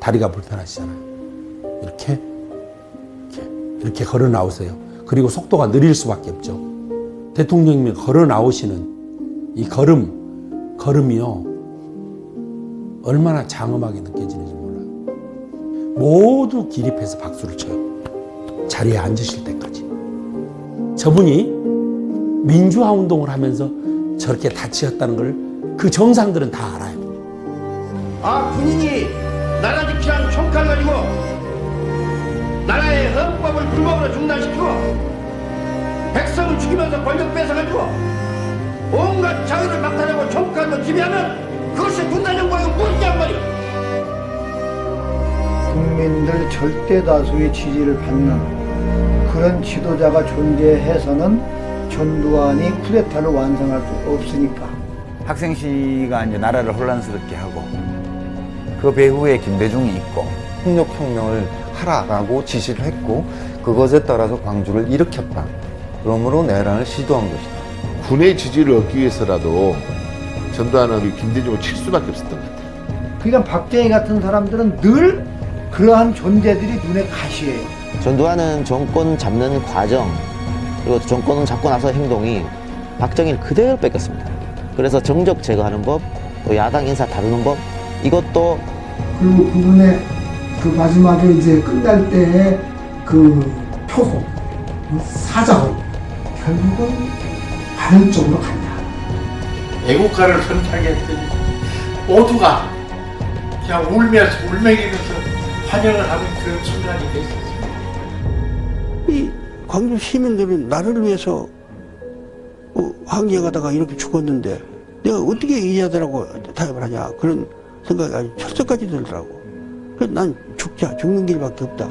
다리가 불편하시잖아요. 이렇게 이렇게 이렇게 걸어 나오세요. 그리고 속도가 느릴 수밖에 없죠. 대통령님이 걸어 나오시는 이 걸음 걸음이요 얼마나 장엄하게 느껴지는지 몰라요. 모두 기립해서 박수를 쳐요. 자리에 앉으실 때까지. 저분이 민주화 운동을 하면서 저렇게 다치셨다는 걸 그 정상들은 다 알아요. 아 군인이 나라 지키란 총칼 가지고 나라의 헌법을 불법으로 중단시키고 백성을 죽이면서 권력 뺏어가지고 온갖 자유를 박탈하고 총칼로 지배하면 그것이 군사정부의 무엇이냔 말이오 국민들 절대 다수의 지지를 받는 그런 지도자가 존재해서는 전두환이 쿠데타를 완성할 수 없으니까. 학생 시가 이제 나라를 혼란스럽게 하고 그 배후에 김대중이 있고 폭력혁명을 하라라고 지시를 했고 그것에 따라서 광주를 일으켰다. 그러므로 내란을 시도한 것이다. 군의 지지를 얻기 위해서라도 전두환은 이 김대중을 칠 수밖에 없었던 것 같아요. 그러니까 박정희 같은 사람들은 늘 그러한 존재들이 눈에 가시예요. 전두환은 정권 잡는 과정 그리고 정권을 잡고 나서 행동이 박정희를 그대로 뺏겼습니다. 그래서 정적 제거하는 법, 또 야당 인사 다루는 법 이것도 그리고 그분의 그 마지막에 이제 끝날 때의 그 표호, 그 사자호, 결국은 바른 쪽으로 간다. 애국가를 선창했더니 모두가 그냥 울면서 울먹이면서 환영을 하는 그런 순간이 됐었어요. 이 광주 시민들은 나를 위해서 어, 항쟁하다가 이렇게 죽었는데 내가 어떻게 이 자들하고 타협을 하냐 그런 생각이 아주 철석까지 들더라고. 그래서 난 죽자 죽는 길밖에 없다.